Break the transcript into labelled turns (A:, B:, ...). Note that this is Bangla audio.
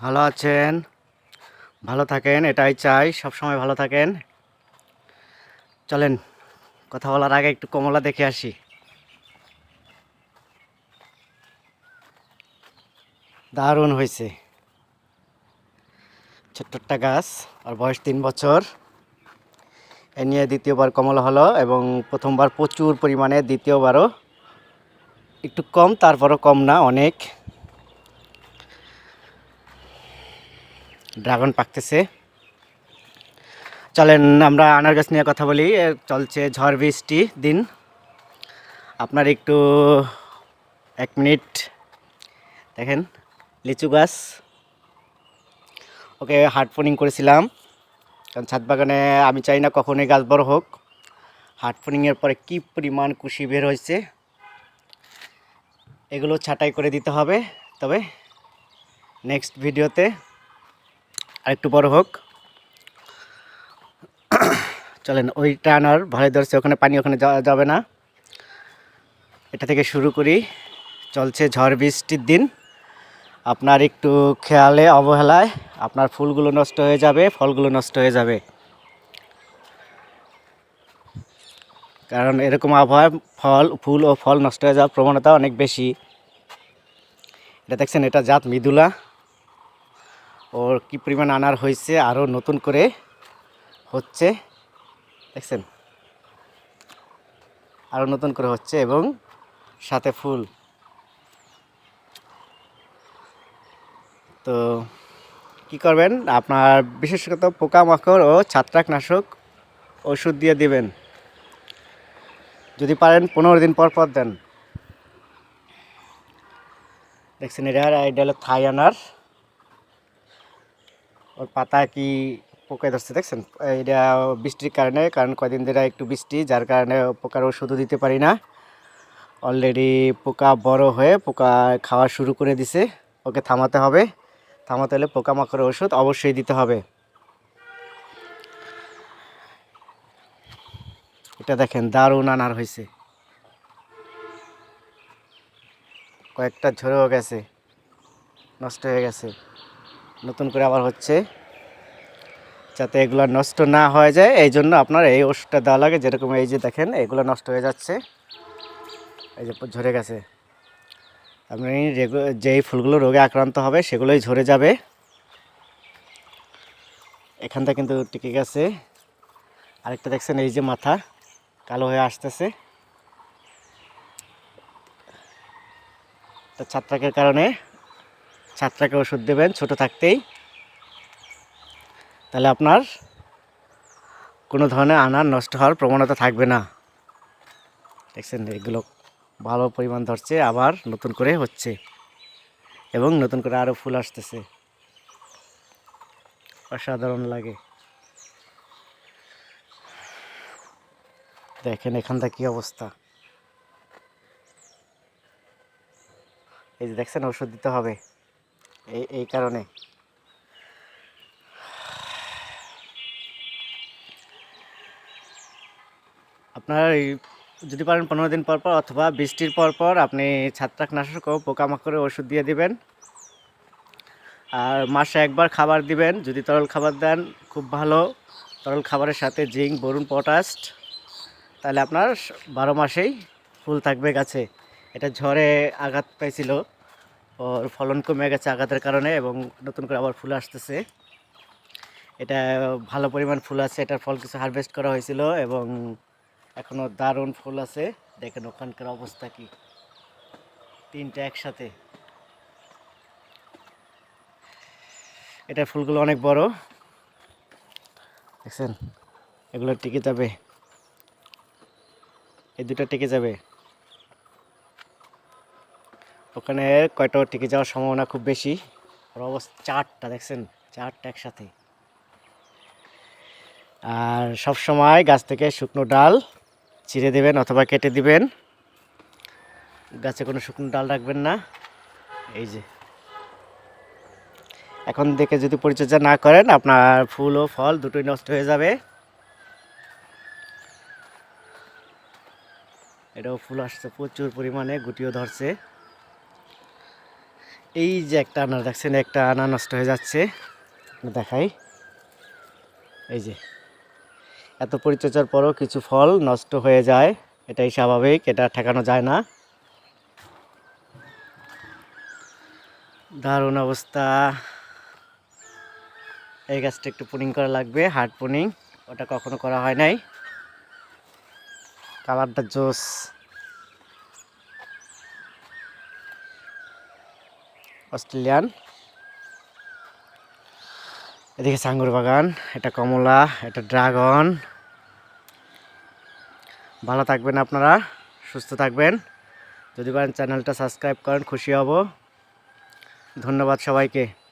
A: ভালো আছেন? ভালো থাকেন, এটাই চাই সব সময় ভালো থাকেন। চলেন, কথা বলার আগে একটু কমলা দেখে আসি। দারুণ হয়েছে। ছোট্ট একটা গাছ, আর বয়স তিন বছর। এ নিয়ে দ্বিতীয়বার কমলা হলো এবং প্রথমবার প্রচুর পরিমাণে, দ্বিতীয়বারও। একটু কম, তারপরও কম না, অনেক। ড্রাগন পাকতেছে। চলেন আমরা আনার গাছ নিয়ে কথা বলি। চলছে ঝড় বৃষ্টি দিন। আপনার একটু এক মিনিট দেখেন, লিচু গাছ। ওকে হার্ড হার্ডফোনিং করেছিলাম। কারণ ছাদ বাগানে আমি চাই না কখনোই গাছ বড় হোক। হার্ড হার্ডফোনিংয়ের পরে কী পরিমাণ কুশি বের হয়েছে, এগুলো ছাঁটাই করে দিতে হবে। তবে নেক্সট ভিডিওতে আরেকটু বড় হোক। চলেন ওইটা আনার ভালো ধরছে, ওখানে পানি ওখানে যাওয়া যাবে না। এটা থেকে শুরু করি। চলছে ঝড় বৃষ্টির দিন। আপনার একটু খেয়ালে অবহেলায় আপনার ফুলগুলো নষ্ট হয়ে যাবে, ফলগুলো নষ্ট হয়ে যাবে। কারণ এরকম আবহাওয়ায় ফল, ফুল ও ফল নষ্ট হয়ে যাওয়ার প্রবণতা অনেক বেশি। এটা দেখছেন, এটা জাত মৃদুলা। ওর কি পরিমাণ আনার হয়েছে আরও নতুন করে হচ্ছে, দেখছেন? আরও নতুন করে হচ্ছে এবং সাথে ফুল। তো কি করবেন? আপনার বিশেষত পোকামাকড় ও ছত্রাকনাশক ওষুধ দিয়ে দিবেন। যদি পারেন পনেরো দিন পর পর দেন। দেখছেন এটা এটা হলো থাই আনার ওর পাতা কি পোকায় ধরছে দেখছেন? এটা বৃষ্টির কারণে, কারণ কয়দিন ধরে একটু বৃষ্টি, যার কারণে পোকার ওষুধও দিতে পারি না। অলরেডি পোকা বড় হয়ে পোকা খাওয়া শুরু করে দিছে, ওকে থামাতে হবে। থামাতে হলে পোকামাকড়ের ওষুধ অবশ্যই দিতে হবে। এটা দেখেন, দারুণ আনার হয়েছে। কয়েকটা ঝরেও গেছে, নষ্ট হয়ে গেছে। নতুন করে আবার হচ্ছে, যাতে এগুলো নষ্ট না হয়ে যায়। এই জন্য আপনার এই ওষুধটা দেওয়া লাগে, যেরকম এই যে দেখেন, এগুলো নষ্ট হয়ে যাচ্ছে। এই যে ঝরে গেছে। আপনি যেই ফুলগুলো রোগে আক্রান্ত হবে, সেগুলোই ঝরে যাবে। এখানটা কিন্তু টিকে গেছে। আরেকটা দেখছেন, এই যে মাথা, কালো হয়ে আসতেছে। ছাত্রাকের কারণে ছাত্রাকে ওষুধ দেবেন, ছোট থাকতেই। তাহলে আপনার কোনো ধরনের আনার নষ্ট হওয়ার প্রবণতা থাকবে না। দেখছেন এগুলো ভালো পরিমাণ ধরছে, আবার নতুন করে হচ্ছে এবং নতুন করে আরও ফুল আসতেছে। অসাধারণ লাগে। দেখেন এখানটা কি অবস্থা। এই যে দেখছেন, ওষুধ দিতে হবে। এই এই কারণে। আপনার এই, যদি পারেন পনেরো দিন পর পর অথবা বৃষ্টির পর পর আপনি ছত্রাকনাশক ও পোকামাকড়ের ওষুধ দিয়ে দিবেন। আর মাসে একবার খাবার দিবেন, যদি তরল খাবার দেন, খুব ভালো। তরল খাবারের সাথে জিঙ্ক, বরুণ পটাস্ট তাহলে আপনার বারো মাসেই ফুল থাকবে গাছে। এটা ঝড়ে আঘাত পাইছিল। ওর ফলন কমে গেছে আঘাতের কারণে এবং নতুন করে আবার ফুল আসতেছে। এটা ভালো পরিমাণ ফুল আছে, এটার ফল কিছু হারভেস্ট করা হয়েছিল এবং এখনও দারুণ ফুল আছে। দেখেন ওখানকার অবস্থা কি। তিনটা একসাথে। এটার ফুলগুলো অনেক বড়। দেখছেন? এগুলো টিকে যাবে। এই দুটো টিকে যাবে। ওখানে কয়টা টিকে যাওয়ার সম্ভাবনা খুব বেশি? ওর অবস্থা চারটা, দেখছেন? চারটা একসাথে। আর সব সময় গাছ থেকে শুকনো ডাল ছিঁড়ে দেবেন অথবা কেটে দিবেন। গাছে কোনো শুকনো ডাল রাখবেন না। এই যে। এখন দেখে যদি পরিচর্যা না করেন, আপনার ফুল ও ফল দুটোই নষ্ট হয়ে যাবে। এটাও ফুল আসছে, প্রচুর পরিমাণে গুটিও ধরছে। এই যে একটা আনার, দেখছেন? একটা আনা নষ্ট হয়ে যাচ্ছে। দেখাই। এই যে। এত পরিচর্যার পরও কিছু ফল নষ্ট হয়ে যায়। এটাই স্বাভাবিক, এটা ঠেকানো যায় না। দারুণ অবস্থা। এই গাছটা একটু পুনিং করা লাগবে, হার্ড পুনিং। ওটা কখনো করা হয় নাই। কালারটা জোস। অস্ট্রেলিয়ান। এদিকে সাঙ্গুর বাগান, এটা কমলা, এটা ড্রাগন। ভালো থাকবেন আপনারা, সুস্থ থাকবেন। যদি পারেন চ্যানেলটা সাবস্ক্রাইব করেন, খুশি হব। ধন্যবাদ সবাইকে।